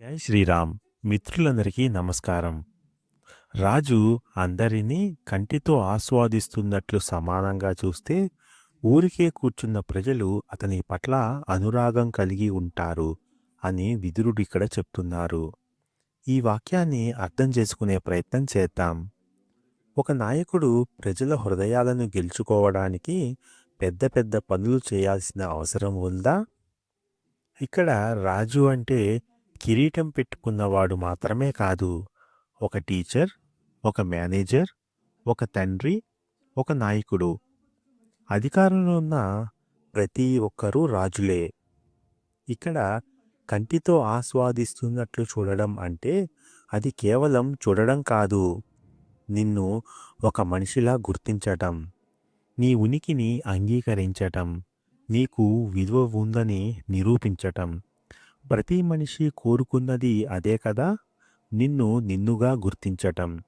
జై శ్రీరామ్. మిత్రులందరికీ నమస్కారం. రాజు అందరినీ కంటితో ఆస్వాదిస్తున్నట్లు సమానంగా చూస్తే ఊరికే కూర్చున్న ప్రజలు అతని పట్ల అనురాగం కలిగి ఉంటారు అని విదురుడు ఇక్కడ చెప్తున్నారు. ఈ వాక్యాన్ని అర్థం చేసుకునే ప్రయత్నం చేద్దాం. ఒక నాయకుడు ప్రజల హృదయాలను గెలుచుకోవడానికి పెద్ద పెద్ద పనులు చేయాల్సిన అవసరం ఉందా? ఇక్కడ రాజు అంటే కిరీటం పెట్టుకున్నవాడు మాత్రమే కాదు. ఒక టీచర్ ఒక మేనేజర్ ఒక తండ్రి ఒక నాయకుడు. అధికారంలో ఉన్న ప్రతి ఒక్కరూ రాజులే. ఇక్కడ కంటితో ఆస్వాదిస్తున్నట్లు చూడడం అంటే అది కేవలం చూడడం కాదు. నిన్ను ఒక మనిషిలా గుర్తించటం నీ ఉనికిని అంగీకరించటం నీకు విలువ ఉందని నిరూపించటం. ప్రతి మనిషి కోరుకున్నది అదే కదా? నిన్ను నిన్నుగా గుర్తించటం.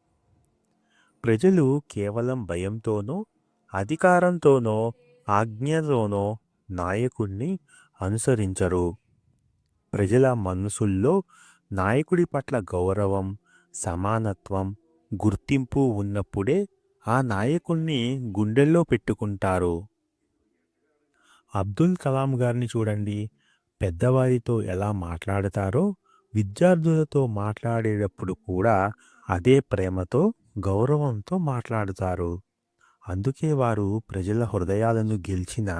ప్రజలు కేవలం భయంతోనో అధికారంతోనో ఆజ్ఞతోనో నాయకుణ్ణి అనుసరించరు. ప్రజల మనసుల్లో నాయకుడి పట్ల గౌరవం సమానత్వం గుర్తింపు ఉన్నప్పుడే ఆ నాయకుణ్ణి గుండెల్లో పెట్టుకుంటారు. అబ్దుల్ కలాం గారిని చూడండి. పెద్దవారితో ఎలా మాట్లాడతారో విద్యార్థులతో మాట్లాడేటప్పుడు కూడా అదే ప్రేమతో గౌరవంతో మాట్లాడుతారు. అందుకే వారు ప్రజల హృదయాలను గెలిచిన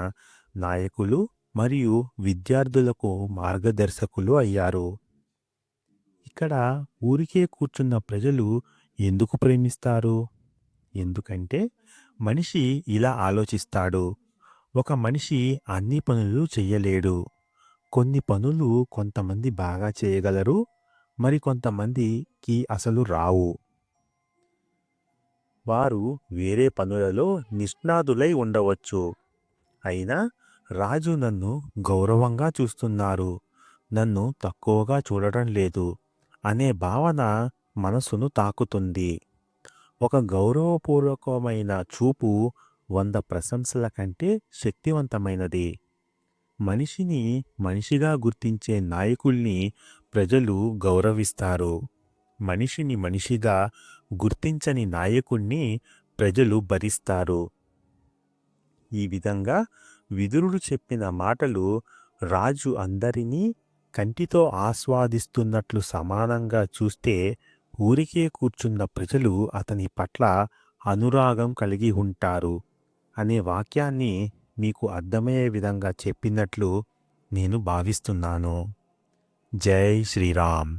నాయకులు మరియు విద్యార్థులకు మార్గదర్శకులు అయ్యారు. ఇక్కడ ఊరికే కూర్చున్న ప్రజలు ఎందుకు ప్రేమిస్తారు? ఎందుకంటే మనిషి ఇలా ఆలోచిస్తాడు. ఒక మనిషి అన్ని పనులు చెయ్యలేడు కొన్ని పనులు కొంతమంది బాగా చేయగలరు మరి కొంతమందికి అసలు రావు. వారు వేరే పనులలో నిష్ణాతులై ఉండవచ్చు. అయినా రాజు నన్ను గౌరవంగా చూస్తున్నారు. నన్ను తక్కువగా చూడటం లేదు అనే భావన మనసును తాకుతుంది. ఒక గౌరవపూర్వకమైన చూపు వంద ప్రశంసల కంటే శక్తివంతమైనది. మనిషిని మనిషిగా గుర్తించే నాయకుల్ని ప్రజలు గౌరవిస్తారు. మనిషిని మనిషిగా గుర్తించని నాయకుణ్ణి ప్రజలు భరిస్తారు. ఈ విధంగా విదురుడు చెప్పిన మాటలు రాజు అందరినీ కంటితో ఆస్వాదిస్తున్నట్లు సమానంగా చూస్తే ఊరికే కూర్చున్న ప్రజలు అతని పట్ల అనురాగం కలిగి ఉంటారు. అనే వాక్యాన్ని మీకు అర్థమయ్యే విధంగా చెప్పినట్లు నేను భావిస్తున్నాను. జై శ్రీరామ్.